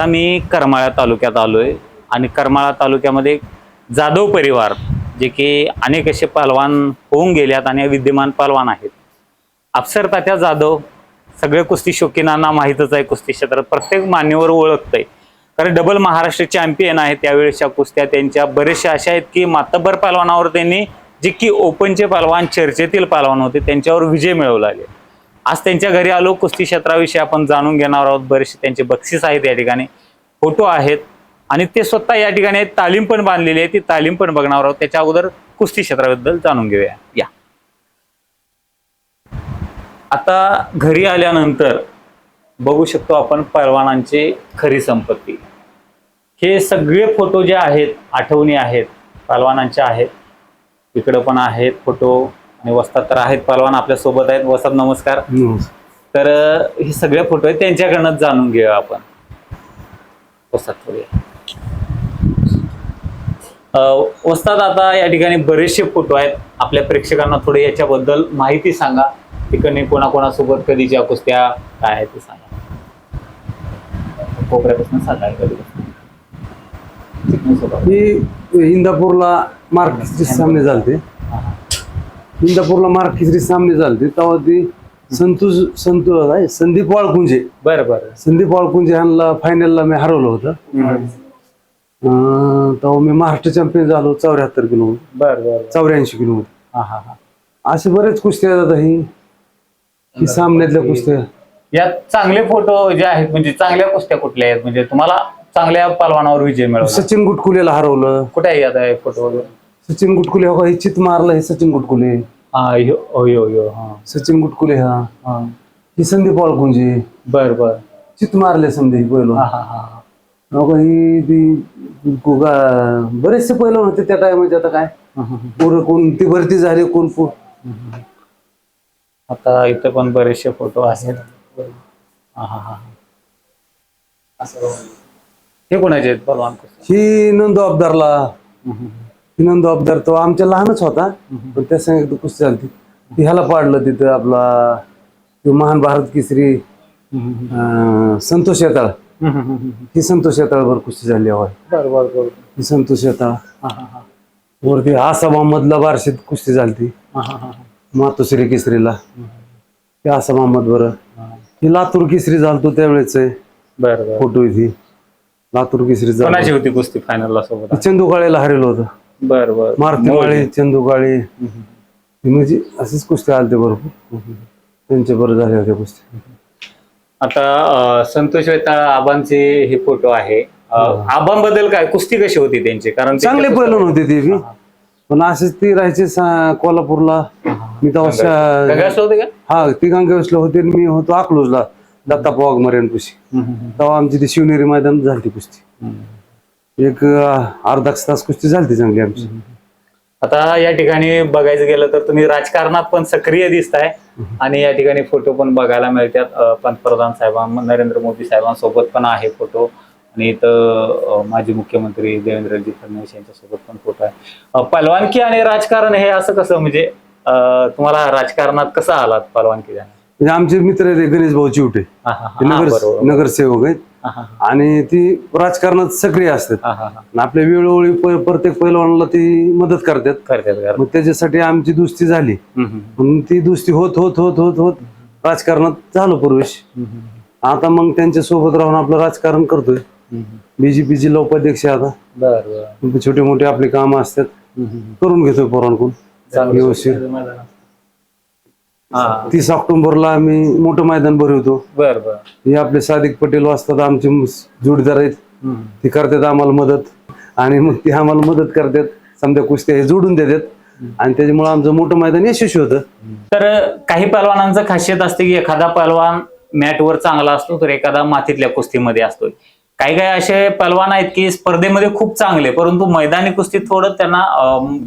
आता मी करमाळा तालुक्यात आलोय आणि करमाळा तालुक्यामध्ये जाधव परिवार जे की अनेक असे पहलवान होऊन गेल्यात आणि विद्यमान पहलवान आहेत. अफसर तात्या जाधव सगळे कुस्ती शौकीनांना माहीतच आहे कुस्ती क्षेत्रात प्रत्येक मान्यवर ओळखतंय. कारण डबल महाराष्ट्र चॅम्पियन आहे त्यावेळेसच्या कुस्त्या त्यांच्या बरेचशा अशा आहेत की मातब्बर पहलवानावर त्यांनी जे की ओपनचे पहलवान चर्चेतील पहलवान होते त्यांच्यावर विजय मिळवला आहे आज त्यांच्या घरी आलो. कुस्ती क्षेत्राविषयी आपण जाणून घेणार आहोत. बरेचसे त्यांचे बक्षीस आहेत या ठिकाणी. फोटो आहेत. आणि ते स्वतः या ठिकाणी तालीम पण बांधलेली आहे. ती तालीम पण बघणार आहोत. त्याच्या अगोदर कुस्ती क्षेत्राबद्दल जाणून घेऊया. या. आता घरी आल्यानंतर बघू शकतो आपण परवानांची खरी संपत्ती. हे सगळे फोटो जे आहेत आठवणी आहेत पैलवानांच्या आहेत. इकडं पण आहेत फोटो. आणि वस्तात तर आहेत पैलवान आपल्यासोबत आहेत. वस्तात नमस्कार. तर हे सगळे फोटो आहेत त्यांच्याकडनं जाणून घेऊया आपण. वस्तात थोडे वस्तात आता या ठिकाणी बरेचसे फोटो आहेत. आपल्या प्रेक्षकांना थोडे याच्याबद्दल माहिती सांगा. ठिकाणी कोणाकोणासोबत कधीच्या कुस्त्या काय आहे ते सांगा. कोपऱ्यापासून सांगा ही इंदापूरला केसरी सामने झालते. इंदापूरला मार्क केसरी सामने झालते तेव्हा ती संतोष संतोष आहे संदीप वाळकुंजे. बरं बरं. संदीप वाळकुंजे यांना फायनलला मी हरवलं होतं. अं, तेव्हा मी महाराष्ट्र चॅम्पियन झालो चौऱ्याहत्तर किलो. बरं बरं. चौऱ्याऐंशी किलो हा हा हा. असे बरेच कुस्त्या आहेत आता ही. ही सामन्यातल्या कुस्त्या. यात चांगले फोटो जे आहेत म्हणजे चांगल्या कुस्त्या कुठल्या आहेत? म्हणजे तुम्हाला चांगल्या पलवानावर विजय मिळवला. सचिन गुटकुलेला हरवलं. कुठे आहे आता फोटो वगैरे? सचिन गुटकुले हो का, हे चित मारलं हे सचिन गुटकुले. हा ह्यो हो ह्यो ह्यो हा. सचिन गुटकुले हा. हा. ही संदीप वाळकुंजे. बर बर. चित मारले संदीप पहिलं हा हा हा हो. ही ती गुगा- बरेचसे पहिलं होते त्या टायमाचे आता काय? पोरं कोण ती भरती झाली कोण पो- आता इथं पण बरेचसे फोटो आहेत. हा हा हा. हे कोणाचे आहेत? कुस्त्या? ही नंदू अबदारला. नंदू अबदार तो आमच्या लहानच होता. पण त्या संग एकदा कुस्ती झाली. ती ह्याला पाडलं तिथं आपला तो महान भारत केसरी संतोष येताळ. ही संतोष येताळ वर कुस्ती झाली होय. बर बर बर. ही संतोष येताळ. वरती आसामामधला बारशीत कुस्ती झाली मातोश्री केसरीला. ते आसाम अहमद बरं ही लातूर केसरी झालतो त्यावेळेच फोटो इथे. लातूर केसरी होती कुस्ती फायनलला सोबत? चंदूकाळेला हरेल होतं. बर बर. चंदूकाळे हे म्हणजे असेच कुस्ती आलते भरपूर. त्यांच्या बरं झाल्या होत्या कुस्ती आता संतोष वेताळ आबांचे हे फोटो आहे. अं, आबांबद्दल काय कुस्ती कशी होती त्यांची? कारण चांगले पैलवान होते ते बी. पण असेच ती राहायचे कोल्हापूरला. मी तेव्हा होते हा ती गंगावेसला होते आणि मी होतो अकलूजला दत्ता पवाग मर्यानपुशी तेव्हा आमची ती शिवनेरी मैदान झाली कुस्ती. एक अर्धा तास कुस्ती झाली चांगली आमची. आता या ठिकाणी बघायचं गेलं तर तुम्ही राजकारणात पण सक्रिय दिसताय आणि या ठिकाणी फोटो पण बघायला मिळतात. पंतप्रधान साहेबां नरेंद्र मोदी साहेबांसोबत पण आहे फोटो. आणि इथं माजी मुख्यमंत्री देवेंद्रजी फडणवीस यांच्यासोबत पण फोटो आहे. पलवानकी आणि राजकारण हे असं कसं म्हणजे तुम्हाला राजकारणात कसं आलात पलवानकी? म्हणजे आमचे मित्र आहेत गणेश भाऊ चिवटे. नगरसेवक आहेत. आणि ती राजकारणात सक्रिय असतात. आणि आपल्या वेळोवेळी प- प्रत्येक पैलवानाला ती मदत करतात. मग त्याच्यासाठी आमची दुस्ती झाली. पण ती दुस्ती होत होत होत होत होत राजकारणात झालो प्रवेश. हम्म, आता मग त्यांच्यासोबत राहून आपलं राजकारण करतोय. बीजेपी जिल्हा उपाध्यक्ष आहे आता. बरं छोटे मोठे आपले कामं असतात. करून घेतोय पोरांकडून. व्यवस्थित. तीस ऑक्टोबरला आम्ही मोठं मैदान भरवतो. बर बर. हे आपले सादिक पटेल वाजतात आमचे जोडीदार आहेत. ते करतात आम्हाला मदत. आणि मग ते आम्हाला मदत करतात. समजा कुस्त्या हे जोडून देतात. आणि त्याच्यामुळे आमचं मोठं मैदान यशस्वी होतं. तर काही पहलवानांचं खासियत असते की एखादा पहलवान मॅटवर चांगला असतो तर एखादा मातीतल्या कुस्तीमध्ये असतो काही काही असे पहलवान आहेत की स्पर्धेमध्ये खूप चांगले परंतु मैदानी कुस्तीत थोडं त्यांना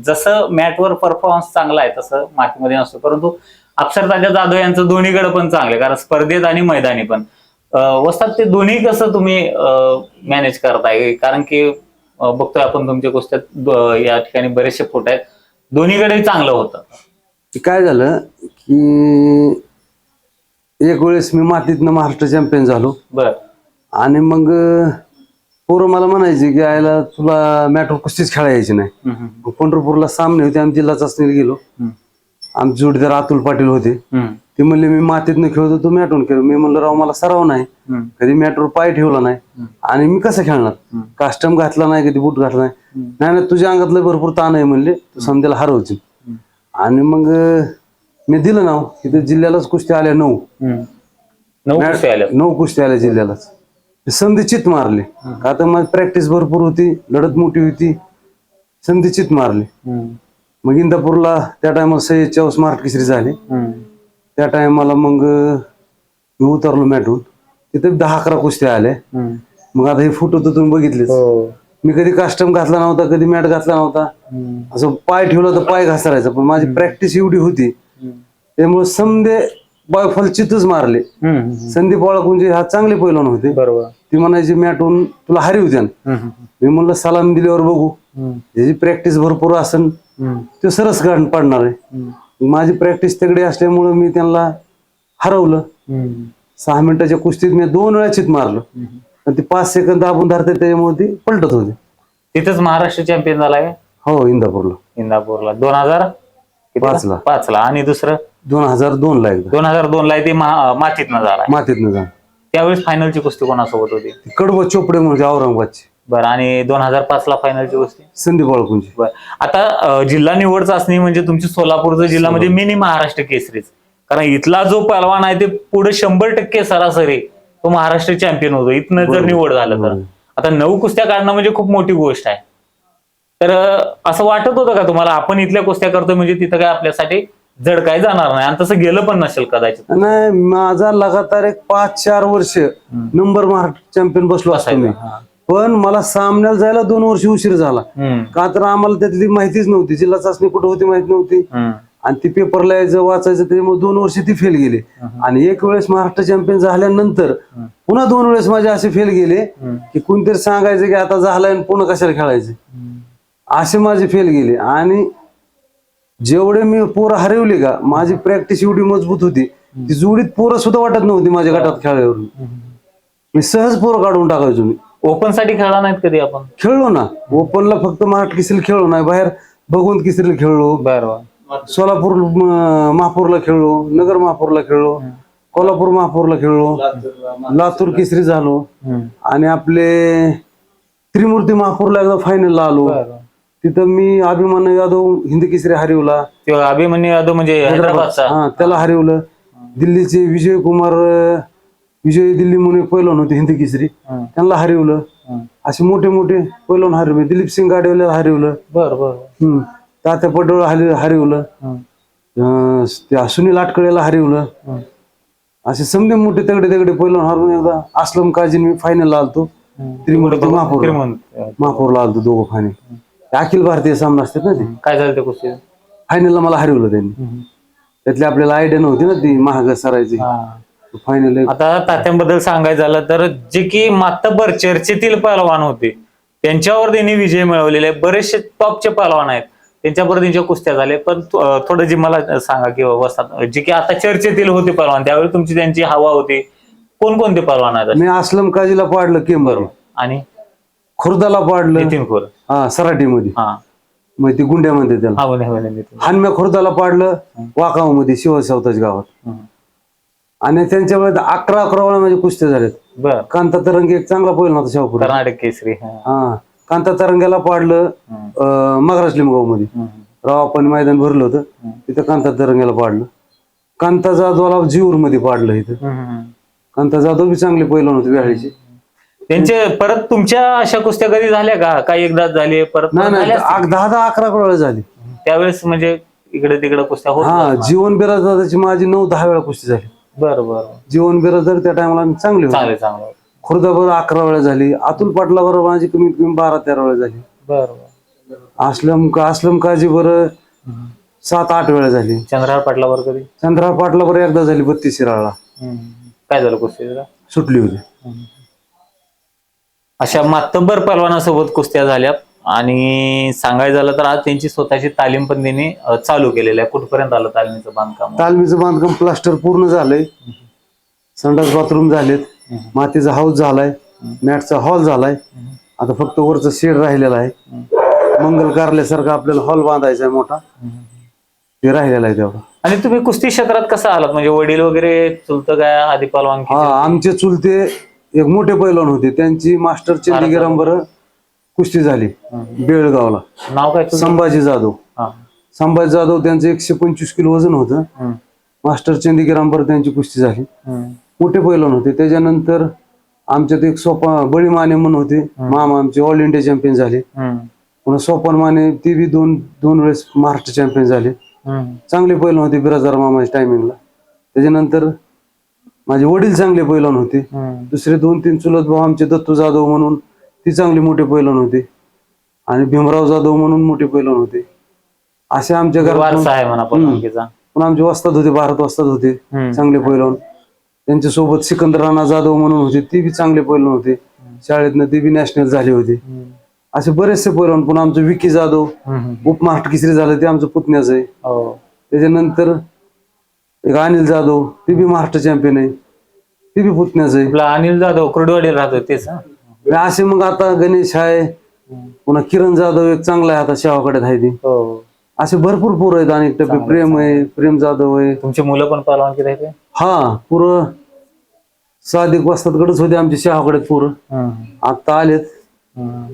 जसं मॅटवर परफॉर्मन्स चांगला आहे तसं मातीमध्ये नसतो. परंतु अक्षर राजा जाधव यांचं दोन्हीकडे पण चांगले कारण स्पर्धेत आणि मैदानी पण. वस्तात ते दोन्ही कसं तुम्ही मॅनेज करताय? कारण की बघतोय आपण तुमच्या द- या ठिकाणी बरेचसे फोटो आहेत. दोन्हीकडे चांगलं होतं. काय झालं की एक वेळेस मी मातीतनं महाराष्ट्र चॅम्पियन झालो. बर. आणि मग पोरं मला म्हणायचे की आयला तुला मॅटवर कुस्तीच खेळायची नाही. पंढरपूरला सामने होते आम्ही जिल्हा चाचणीला गेलो. आमचे जोडीदार अतुल पाटील होते. ते म्हणले मी मातीतनं खेळतो तू मॅटून खेळ मी म्हणलं राव मला सराव नाही. कधी मॅटवर पाय ठेवला नाही. आणि मी कसं खेळणार? कास्टम घातला नाही कधी बूट घातला नाही. नाही नाही तुझ्या अंगातलं भरपूर ताण आहे म्हणले. तू समजायला हरवची आणि मग मी दिलं नाव. इथे जिल्ह्यालाच कुस्ती आल्या नऊ. नऊ कुस्त्या आल्या. नऊ कुस्ती आल्या जिल्ह्यालाच. संधी चित मारले. तर माझी प्रॅक्टिस भरपूर होती. लढत मोठी होती. संधी चित मारले. मग इंदापूरला त्या टायमाला सय्यदच्या स्मार्ट केसरी झाले. त्या टायमाला मग मी उतरलो मॅटून तिथे दहा अकरा कुस्त्या आल्या. मग आता हे फोटो तर तुम्ही बघितलेच. हो. मी कधी कास्टम घातला नव्हता कधी मॅट घातला नव्हता. असं पाय ठेवला तर पाय घासारायचा पण माझी प्रॅक्टिस एवढी होती. त्यामुळे समधे बॉयफॉल चितच मारले. संदीप बाळकुंजे हा चांगले पैलवान होते. बरोबर. ती म्हणायची मॅटून तुला हरी हम्म, मी म्हणलं सलाम दिल्यावर बघू. हम्म, ज्याची प्रॅक्टिस भरपूर असेल ते सरस गाण पडणार आहे. माझी प्रॅक्टिस तिकडे असल्यामुळं मी त्यांना हरवलं. सहा मिनिटाच्या कुस्तीत मी दोन वेळा चित मारलं. आणि ते पाच सेकंद दाबून धरते त्याच्यामुळे ती पलटत होते. तिथंच महाराष्ट्र चॅम्पियन झालाय हो इंदापूरला. इंदापूरला. दोन हजार पाचला. पाचला. आणि दुसरं? दोन हजार दोन ला एकदा. दोन हजार दोन ला ते मातीतनं झालाय मातीतनं जा त्यावेळेस फायनलची कुस्ती कोणासोबत होती? कडवं चोपडे म्हणजे औरंगाबादची. बरं आणि दोन हजार पाच ला फायनलची कुस्ती संदीप बाळकुंजी बरं. आता अं, जिल्हा निवड चाचणी म्हणजे तुमची सोलापूरचा जिल्हा म्हणजे मिनी महाराष्ट्र केसरीच. कारण इथला जो पहलवान आहे ते पुढे शंभर टक्के सरासरी तो महाराष्ट्र चॅम्पियन होतो. इथनं जर निवड झालं तर. आता नऊ कुस्त्या काढणं म्हणजे खूप मोठी गोष्ट आहे. तर अं, असं वाटत होतं का तुम्हाला? आपण इथल्या कुस्त्या करतोय म्हणजे तिथं काय आपल्यासाठी जड काय जाणार नाही. आणि तसं गेलं पण नसेल कदाचित. नाही माझा लगातार एक पाच चार वर्ष नंबर महाराष्ट्र चॅम्पियन बसलो असतो मी. हा. पण मला सामन्याला जायला दोन वर्ष उशीर झाला. का तर आम्हाला त्यातली माहितीच नव्हती. जिल्हा चाचणी कुठं होती माहिती नव्हती. आणि ती पेपर लिहायचं वाचायचं त्यामुळे दोन वर्ष ती फेल गेले. आणि एक वेळेस महाराष्ट्र चॅम्पियन झाल्यानंतर पुन्हा दोन वेळेस माझे असे फेल गेले की कोणतरी सांगायचं की आता झालाय आणि पुन्हा कशाला खेळायचे. असे माझे फेल गेले. आणि जेवढे मी पोरं हरवले का माझी प्रॅक्टिस एवढी मजबूत होती. ती जोडीत पोरं सुद्धा वाटत नव्हती माझ्या गटात खेळल्यावरून मी सहज पोरं काढून टाकायचो मी. ओपनसाठी खेळला नाहीत कधी आपण? खेळलो ना. ओपनला फक्त महाराष्ट्र केसरी खेळलो नाही. बाहेर भगवंत केसरीला खेळलो. बरोबर सोलापूर म, महापूरला खेळलो. नगर महापूरला खेळलो. कोल्हापूर महापूरला खेळलो. लातूर केसरी झालो. आणि आपले त्रिमूर्ती महापूरला एकदा फायनलला आलो. तिथं मी अभिमान यादव हिंदी केसरी हरवला. तो अभिमन्यू यादव म्हणजे हैदराबादचा. हा त्याला हरवलं. दिल्लीचे विजय कुमार अं, विजय दिल्ली म्हणून पैलवान होते हिंदी केसरी. त्यांना हरवलं. असे मोठे मोठे पैलवान हरवले. दिलीप सिंग गाडवेला हरवलं. बर बर. हम्म. तात्या पटोळ हर- हरवलं. त्या सुनील आटकळेला हरवलं. असे समजे मोठे तगडे तगडे पैलवान हरवून एकदा असलम काजीन मी फायनल आलतो. त्रिमूर्ती महापूर. महापूरला आलतो दोघं फायनल अखिल भारतीय सामना असतात ना ते. काय झालं त्या कुस्तीत? फायनलला मला हरवलं त्यांनी. त्यातली आपल्याला आयडिया नव्हती ना ती महाग सरायची फायनल आता तात्यांबद्दल सांगायचं झालं तर जे की मातबर चर्चेतील पहलवान होते. त्यांच्यावर त्यांनी विजय मिळवलेले. बरेचसे टॉपचे पहलवान आहेत. त्यांच्यावर त्यांच्या कुस्त्या झाले पण थोडं जे मला सांगा की वस्तात जे की आता चर्चेतील होते पहलवान त्यावेळी तुमची त्यांची हवा होती. कोणकोणते पहलवान आहेत? मी असलम काजीला पाडलं केंबर. आणि? खुर्दाला पाडलं. नितीन खोर. हा सराटीमध्ये. हा. मग ती गुंड्यामध्ये त्याला. हा बोले बोले नितीन हानम्या खुर्दाला पाडलं. वाकावमध्ये शिवसावताच गावात. आणि त्यांच्या वेळेत अकरा अकरा वेळा माझे कुस्त्या बर. कांता तरंगी एक चांगला पहिला होता शाहपूर कर्नाटक केसरी हा. हा. कांता तरंग्याला पाडलं अं, मगराज लिमगावमध्ये हम्म. राव आपण मैदान भरलं होतं. तिथं कांता तरंग्याला पाडलं. कांता जाधवाला जीवर मध्ये पाडलं इथं. हम्म. कांता जाधव बी चांगले पहिलवान होते वेळेचे. त्यांचे परत तुमच्या अशा कुस्त्या कधी झाल्या का? काही एकदा झाले परत नाही परत नाही झाल्या असतील? आग- दहा दहा अकरा अकरा वेळा झाली. त्यावेळेस म्हणजे इकडे तिकडे कुस्त्या होत हा जीवन बिराजदाराची माझी नऊ दहा वेळा कुस्ती झाली. बरं बरं. जीवन बिराजदार त्या टायमाला चांगली होती. चांगलं अकरा वेळा झाली. अतुल पाटला बरोबर माझी कमीत कमी बारा तेरा वेळा झाली. बरं असलम असलम काजी बरं सात आठ वेळा झाली. चंद्रहार पाटलावर कधी? चंद्रा पाटला बरं एकदा झाली बत्तीस शिराळा काय झालं कुस्ती सुटली होती. अशा मातब्बर पलवानासोबत कुस्त्या झाल्या आणि सांगायचं झालं तर आज त्यांची स्वतःची तालीम पण त्यांनी अं, चालू केलेली आहे. कुठपर्यंत आलं तालमीचं बांधकाम? तालमीचं बांधकाम प्लास्टर पूर्ण झालंय. संडास बाथरूम झालेत. मातीचा हाऊस झालाय. मॅटचा हॉल झालाय. आता फक्त वरचं शेड राहिलेला आहे. मंगल कार्यालयासारखा आपल्याला हॉल बांधायचा आहे मोठा. ते राहिलेला आहे तेवढा. आणि तुम्ही कुस्ती क्षेत्रात कसं आलात? म्हणजे वडील वगैरे चुलतं काय? आधी पलवान हा आमचे चुलते एक मोठे पैलवान होते. त्यांची मास्टर चंदीगरांबर कुस्ती झाली बेळगावला. नाव काय संभाजी जाधव. संभाजी जाधव त्यांचं एकशे पंचवीस किलो वजन होतं. मास्टर चंदीगरांबर त्यांची कुस्ती झाली. मोठे पैलवान होते. त्याच्यानंतर आमच्यात एक सोपा बळी माने म्हणून होते. मामा आमचे ऑल इंडिया चॅम्पियन झाले. पुन्हा सोपान माने ते बी दोन दोन वेळेस महाराष्ट्र चॅम्पियन झाले. चांगले पैलवान होते बिराजदार मामाच्या टायमिंगला त्याच्यानंतर माझे वडील चांगले पैलवान होते. दुसरे दोन तीन चुलत भाऊ आमचे दत्तू जाधव म्हणून ती चांगले मोठे पैलवान होते. आणि भीमराव जाधव म्हणून मोठे पैलवान होते. असे आमच्या घरात वारसा आहे म्हणा पण आमचे वस्ताद होते भारत वस्ताद होते. चांगले पैलवान. त्यांच्यासोबत सिकंदर राणा जाधव म्हणून होते ती बी चांगले पैलवान होते. शाळेतनं ती बी नॅशनल झाले होते. असे बरेचसे पैलवान पण आमचं विकी जाधव हम्म. उपमहाराष्ट्र केसरी झालं ते आमचं पुतण्याचं आहे. हो. त्याच्यानंतर एक अनिल जाधव ते बी महाराष्ट्र चॅम्पियन आहे. ते बी पुतण्याचं आहे. आपला अनिल जाधव कुर्डवाडीला राहतो तेच हा? आणि असे मग आता गणेश आहे. पुन्हा किरण जाधव एक चांगला आहे आता शेवाकडे आहे ते हो. असे भरपूर पोरं आहेत अनेक टप्पे प्रेम आहे प्रेम जाधव आहे. तुमची मुलं पण पलवानकीत आहेत का? हा पुरं साधिक वस्तादकडेच होते आमच्या शहाकडे पोरं. आता आलेत.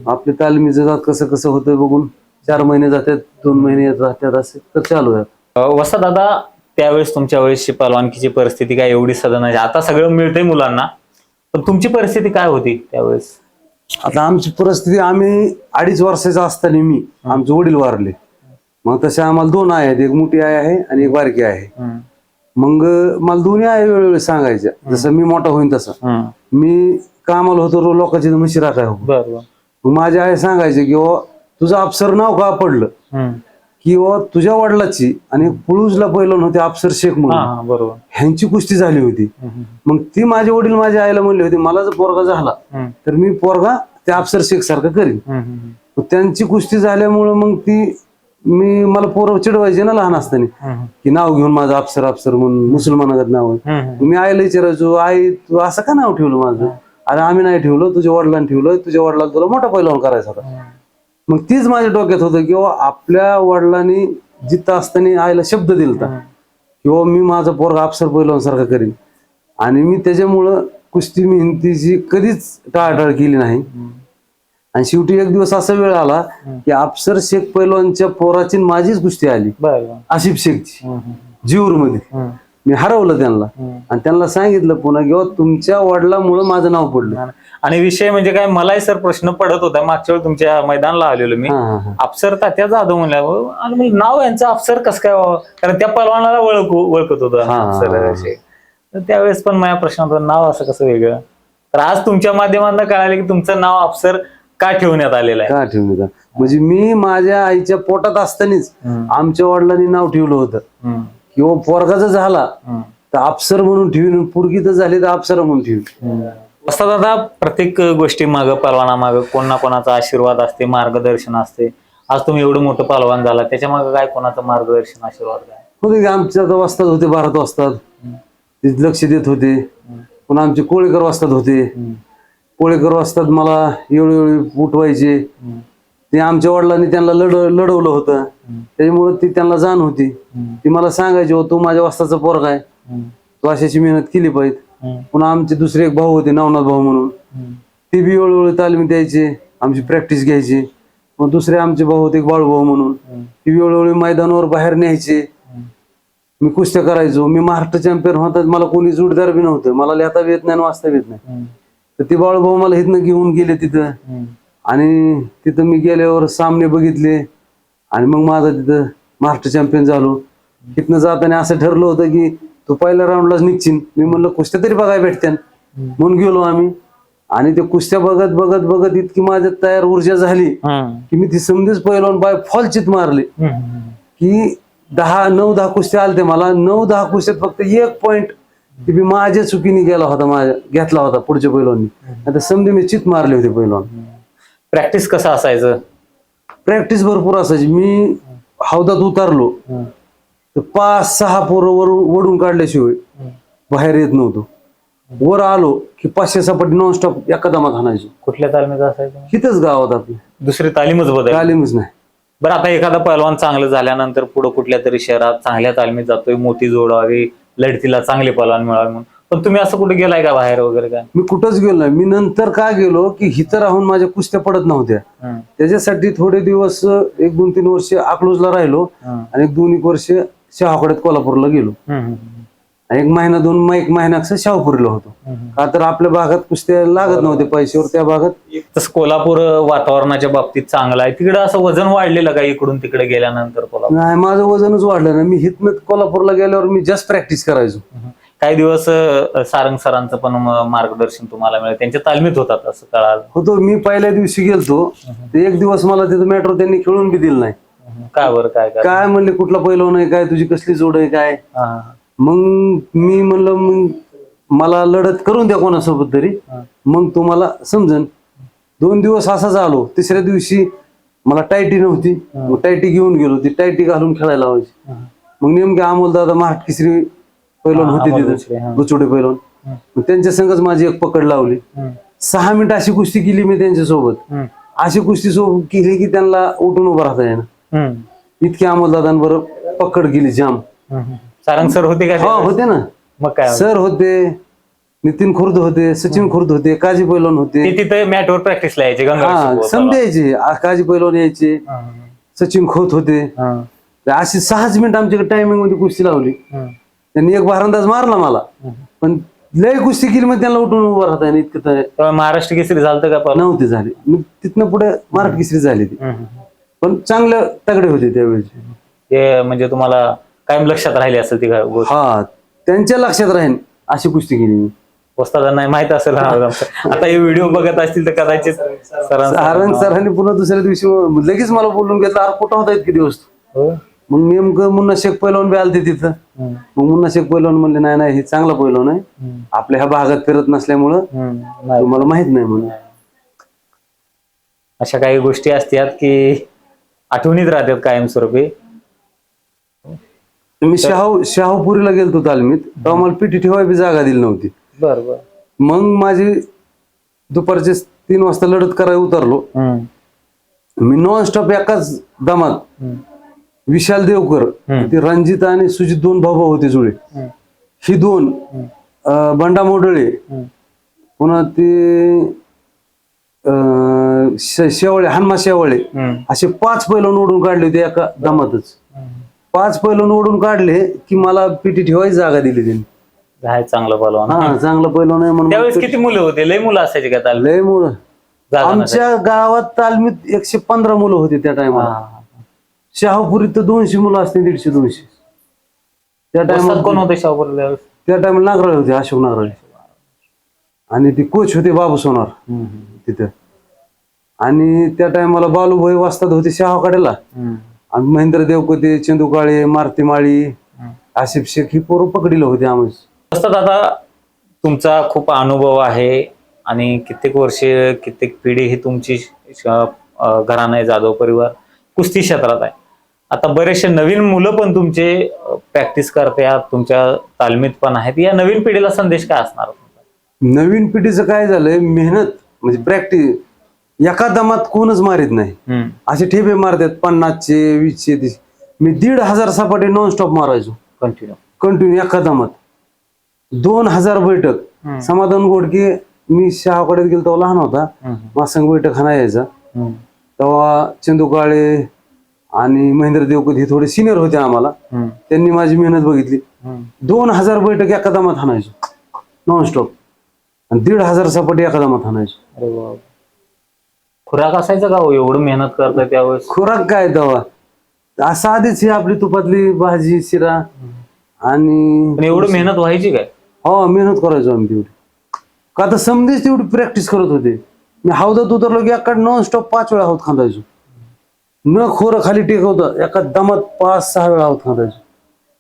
आपले तालमीचं जात कसं कसं होतं बघून चार महिने जातात दोन महिने येत राहतात असे तर चालू आहे. अ, वसा दादा त्यावेळेस तुमच्या वेळेसची पलवानकीची परिस्थिती काय एवढी सदन आहे? आता सगळं मिळतंय मुलांना. पण तुमची परिस्थिती काय होती त्यावेळेस? आता आमची परिस्थिती आम्ही अडीच वर्षाचा असताना मी आमचे वडील वारले. मग तसे आम्हाला दोन आई आहेत एक मोठी आई आहे आणि एक बारकी आहे. मग मला दोन्ही आई वेळोवेळी सांगायच्या जसं मी मोठा होईन तसं. मी कामाला होतो रो- लोकांची म्हशी राखाय हो बर बर मग माझी आई सांगायची की "ओ, तुझं अप्सर नाव का पडलं? हम्म. की "ओ, तुझ्या वडिलाची आणि पुळूजला पहिलं होते अप्सर शेख म्हणून. बरोबर. ह्यांची कुस्ती झाली होती. मग ती माझे वडील माझ्या आईला म्हणले होते मला जर पोरगा झाला. तर मी पोरगा त्या अप्सर शेख सारखं करीन. त्यांची कुस्ती झाल्यामुळं मग ती मी मला पोरं चिडवायचे ना लहान असताना. की नाव घेऊन माझं अप्सर अप्सर म्हणून मुसलमानागत नाव. मी आईला विचारायचो आई तू असं का नाव ठेवलं माझं? अरे आम्ही नाही ठेवलं तुझ्या वडिलांनी ठेवलं तुझ्या वडिलांना तुला मोठा पैलवान करायचा होता. मग तीच माझ्या डोक्यात होतं की "ओ, आपल्या वडिलांनी जिथं असताना आईला शब्द दिलता किंवा मी माझा पोरगा अप्सर पैलवान सारखं करीन. आणि मी त्याच्यामुळं कुस्ती मेहनतीची कधीच टाळाटाळ केली नाही. आणि शेवटी एक दिवस असा वेळ आला की अप्सर शेख पैलवानच्या पोराची माझीच कुस्ती आली. आसिफ शेखची. जीवर मध्ये. मी हरवलं त्यांना. आणि त्यांना सांगितलं पुन्हा किंवा तुमच्या वडिलामुळे माझं नाव पडलं आणि विषय म्हणजे काय मलाही सर प्रश्न पडत होता मागच्या वेळी तुमच्या मैदानाला आलेलो मी. अफसर तात्या जाधव म्हणल्यावर आणि नाव यांचं अफसर कसं काय व्हावं? कारण त्या पलवानाला ओळख ओळखत होतं. तर त्यावेळेस पण माझ्या प्रश्न होता नाव असं कसं वेगळं तर आज तुमच्या माध्यमातून कळाले की तुमचं नाव अफसर का ठेवण्यात आलेलं आहे का का म्हणजे मी माझ्या आईच्या पोटात असतानाच. आमच्या वडिलांनी नाव ठेवलं होतं. किंवा पोरगा जर झाला. तर अप्सर म्हणून ठेवून पुरगी तर झाली तर अप्सरा म्हणून ठेवली वस्ता दादा प्रत्येक गोष्टी मागं पलवाना मागं कोण ना कोणाचा आशीर्वाद असते मार्गदर्शन असते. आज तुम्ही एवढं मोठं पलवान झाला त्याच्या मागं काय कोणाचं मार्गदर्शन आशीर्वाद काय? आमच्या आता वाजतात होते भारत वाजतात ते लक्ष देत होते. पुन्हा आमचे कोळेकर वाजतात होते. कोळेकर वाजतात मला वेळोवेळी उठवायचे. ते आमच्या वडिलांनी त्यांना लढ लढवलं होतं. त्याच्यामुळे ती त्यांना जाण होती. ती मला सांगायची हो तू माझ्या वाजताचा पोरगा आहे. तू अशाची मेहनत केली पाहिजे. पुन्हा आमचे दुसरे एक भाऊ होते नवनाथ भाऊ म्हणून. ते बी वेळोवेळी तालीम द्यायचे आमची प्रॅक्टिस घ्यायची. मग दुसरे आमचे भाऊ होते एक बाळूभाऊ म्हणून. ती वेळोवेळी मैदानावर बाहेर न्यायचे. मी कुस्त्या करायचो. मी महाराष्ट्र चॅम्पियन होतात मला कोणी जोडदार बी नव्हतं. मला लिहिता येत नाही आणि वाचता येत नाही. तर ते बाळूभाऊ मला इथनं घेऊन गेले तिथं. आणि तिथं मी गेल्यावर सामने बघितले. आणि मग माझा तिथं महाराष्ट्र चॅम्पियन झालो. तिथनं जाताना असं ठरलं होतं की तू पहिल्या राऊंडलाच निघशील. मी म्हणलं कुस्त्या तरी बघायला भेटत्यान. म्हणून गेलो आम्ही. आणि ते कुस्त्या बघत बघत बघत इतकी माझ्यात तयार ऊर्जा झाली की मी ती समधीच पहिलवान बाय फॉलचित मारली. की दहा नऊ दहा कुस्त्या आलते मला. नऊ दहा कुस्त्यात फक्त एक पॉइंट मी माझ्या चुकीने गेला होता माझ्या घेतला होता पुढच्या पैलवाननी आता समधी मी चित मारले होते पैलवान प्रॅक्टिस कसं असायचं? प्रॅक्टिस भरपूर असायची. मी हौदात उतारलो. तर पाच सहा पोरं वरून ओढून काढल्याशिवाय बाहेर येत नव्हतो. वर आलो की पाचशे सपाटी नॉनस्टॉप एका दमात हाणायचो कुठल्या तालमीत असायचं? हिथंच गावात आपली. दुसरी तालीमच बदल तालीमच नाही. बरं आता एखादा पहलवान चांगलं झाल्यानंतर पुढे कुठल्या तरी शहरात चांगल्या तालमीत जातोय मोठी जोडावी लढतीला चांगले पहलवान मिळावे म्हणून. पण तुम्ही असं कुठे गेलाय का बाहेर वगैरे काय? मी कुठंच गेलो नाही. मी नंतर का गेलो की हिथं राहून माझ्या कुस्त्या पडत नव्हत्या. त्याच्यासाठी थोडे दिवस एक दोन तीन वर्ष अकलूजला राहिलो आणि एक दोन एक वर्ष शहाकड्यात कोल्हापूरला गेलो. आणि एक महिना दोन एक महिना असं शाहपुरीला होतो. का तर आपल्या भागात कुस्त्या लागत नव्हते पैशावर त्या भागात. तसं कोल्हापूर वातावरणाच्या बाबतीत चांगलं आहे. तिकडे असं वजन वाढलेलं का इकडून तिकडे गेल्यानंतर कोल्हापूर? नाही माझं वजनच वाढलं ना मी हिथनं कोल्हापूरला गेल्यावर मी जास्त प्रॅक्टिस करायचो. काही दिवस अं, सारंग सरांचं पण म- मार्गदर्शन तुम्हाला मिळेल. त्यांच्या तालमीत होतात असं कळालं. होतो मी पहिल्या दिवशी गेलतो. ते एक दिवस मला तिथं मॅट्रो त्यांनी खेळून बी दिलं नाही. काय बरं काय काय काय म्हणले कुठला पहिलवान आहे काय तुझी कसली जोड आहे काय? हा, मग मी म्हणलं मग मला लढत करून द्या कोणासोबत तरी. हा. मग तुम्हाला समजन दोन दिवस असाच आलो. तिसऱ्या दिवशी मला टायटी नव्हती. मग टायटी घेऊन गेलो. ती टायटी घालून खेळायला लावायची. हा. मग नेमके अमोल दादा महाट किसरी पैलवान होते. तिथे. बुचोडे पैलवान. त्यांच्या संगच माझी एक पकड लावली. सहा मिनिट अशी कुस्ती केली मी त्यांच्यासोबत. अशी कुस्ती सोबत केली की त्यांना उठून उभं राहता येईना. हम्म, इतकी अमोलदादांबरोबर पकड गेली जाम. सारंग सर होते का होते ना. मग काय सर होते नितीन खुर्द होते सचिन खुर्द होते काजी पैलवान होते. तिथे मॅटवर प्रॅक्टिसला यायचे समजे यायचे. काजी पैलवान यायचे. सचिन खोत होते. अशी सहाच मिनिट आमच्याकडे टायमिंगमध्ये कुस्ती लावली. त्यांनी एक भारंदाज मारला मला. पण लय कुस्ती केली मग त्यांना उठून उभं राहता येईना इतकं तर महाराष्ट्र केसरी झालं का? नव्हते झाले. मग तिथनं पुढे मराठी केसरी झाली ती. पण चांगले तगडे होते त्यावेळेचे. ते म्हणजे तुम्हाला कायम लक्षात राहिली असेल ती गोष्ट? हा त्यांच्या लक्षात राहीन अशी कुस्ती केली मी. वस्तादांना माहीत असेल हा. आता हे व्हिडिओ बघत असतील तर कदाचित सरांचा सरांनी पुन्हा दुसऱ्या दिवशी लगेच मला बोलून घेतलं अरे कुठं होता इतके दिवस हो. मग नेमकं मुन्ना शेख पैलवान बी आलते तिथं. मग मुन्ना शेख पैलवान म्हणले नाही नाही हे चांगला पैलवान आहे. आपल्या ह्या भागात फिरत नसल्यामुळं. तुम्हाला माहीत नाही म्हणून. अशा काही गोष्टी असतात की आठवणीत राहतात कायमस्वरूपी. मी शाहू शाहूपुरीला गेलतो तालमीत तेव्हा मला पिठी ठेवाय बी जागा दिली नव्हती. बर बर. मग माझी दुपारचे तीन वाजता लढत करायला उतरलो. मी नॉन स्टॉप एकाच दमात विशाल देवकर ते रणजित आणि सुजित दोन भाऊ होते जुळे. ही दोन बंडा मोडळे पुन्हा ते शेवळे हनुमा शेवळे असे पाच पैलवान ओढून काढले होते एका दमातच पाच पैलवान ओढून काढले की मला पिटी ठेवायची जागा दिली त्यांनी. चांगलं पलवान. हा चांगलं पैलवान आहे म्हणून त्यावेळेस किती मुलं होते? लय मुलं असायचे का लय मुलं. आमच्या गावात तालमीत एकशे पंधरा मुलं होते त्या टायमाला शहापुरीत तर दोनशे मुलं असते दीडशे दोनशे. त्या टायमाला कोण होते शाहपूर त्यावेळेस त्या टायमाला नागराळे होते अशोक नागराळे आणि ते कोच होते बाबू सोनार. तिथं. आणि त्या टायमाला बालूभाई वाजतात होते शहाकडेला आणि महेंद्र देवकोते चंदू काळे मारुती माळी आसिफ शेख ही पोरं पकडीला होते आम्ही. असतात आता तुमचा खूप अनुभव आहे आणि कित्येक वर्षे कित्येक पिढी ही तुमची घराणं आहे जाधव परिवार कुस्ती क्षेत्रात आहे. आता बरेचसे नवीन मुलं पण तुमचे प्रॅक्टिस करतात तुमच्या तालमीत पण आहेत. या नवीन पिढीला संदेश काय असणार? नवीन पिढीचं काय झालंय मेहनत म्हणजे प्रॅक्टिस एका दमात कोणच मारित नाही. असे ठेपे मारतात पन्नासचे वीसचे तीस. मी दीड हजार सपाटे नॉन स्टॉप मारायचो. कंटिन्यू कंटिन्यू एका दमात. दोन हजार बैठक. समाधान गोडके मी शहाकडे गेलो तेव्हा लहान होता. मासंग बैठक खाना यायचा तेव्हा चंदू काळे आणि महेंद्र देवकत हे थोडे सिनियर होते आम्हाला. त्यांनी माझी मेहनत बघितली. दोन हजार बैठक एका दमात हाणायचो नॉन स्टॉप आणि दीड हजार सपाटी एका दमात हाणायचो खुराक असायचं का हो? एवढं मेहनत करताय त्यावेळेस? खुराक काय तेव्हा? असं आधीच ही आपली तुपातली भाजी शिरा आणि एवढं मेहनत व्हायची काय? हो मेहनत करायचो आम्ही तेवढी. का तर समजेच तेवढी प्रॅक्टिस करत होते. मी हौदात उतरलो की एका नॉन स्टॉप पाच वेळा हौद खांदायचो. न खोरं खाली टेकवतं एका दमात पाच सहा वेळा हौद खांदायचो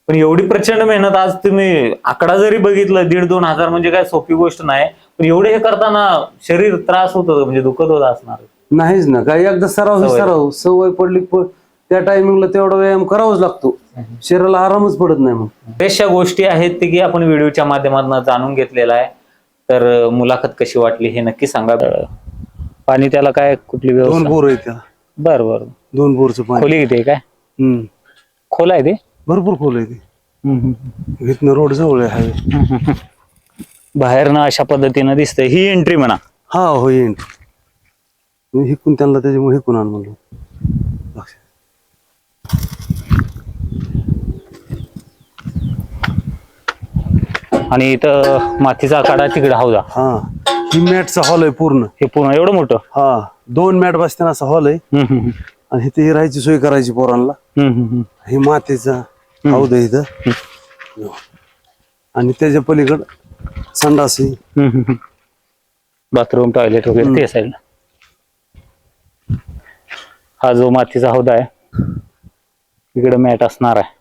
पण एवढी प्रचंड मेहनत आज तुम्ही आकडा जरी बघितलं दीड दोन हजार म्हणजे काय सोपी गोष्ट नाही पण एवढे हे करताना शरीर त्रास होत होतं म्हणजे दुखत होत असणार. नाहीच ना काय एकदा सराव ही सराव सवय पडली प- त्या टायमिंगला तेवढा व्यायाम करावाच लागतो. शरीराला आरामच पडत नाही मग. बऱ्याचशा गोष्टी आहेत ते की आपण व्हिडिओच्या माध्यमातून जाणून घेतलेला आहे. तर अं, मुलाखत कशी वाटली हे नक्की सांगा. पाणी त्याला काय कुठली दोन व्यवस्था बोर आहेत त्याला. बर बर. दोन बोरचं पाणी. खोली किती आहे काय? हम्म. खोल आहे ते? भरपूर खोल आहे ते. इथनं रोड जवळ आहे हायवे. बाहेरनं अशा पद्धतीनं दिसतंय. ही एंट्री म्हणा. हा हो येईन मी हिकून त्यांना त्याच्यामुळे हिकून आण म्हणलो. आणि इथं मातीचा आखाडा तिकडे हौदा हा. ही मॅटचा हॉल आहे पूर्ण. हे पूर्ण एवढं मोठं? हा. दोन मॅट बसताना असा हॉल आहे. हम्म, हम्म, आणि इथे ही राहायची सोय करायची पोरांना. हम्म. ही मातीचा हौद आहे इथं. आणि त्याच्या पलीकड संडास. बाथरूम टॉयलेट वगैरे ते साईड हा जो मातीचा हौदा आहे इकडे मॅट असणार आहे.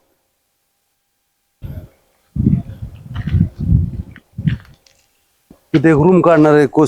तिथे एक रूम काढणार आहे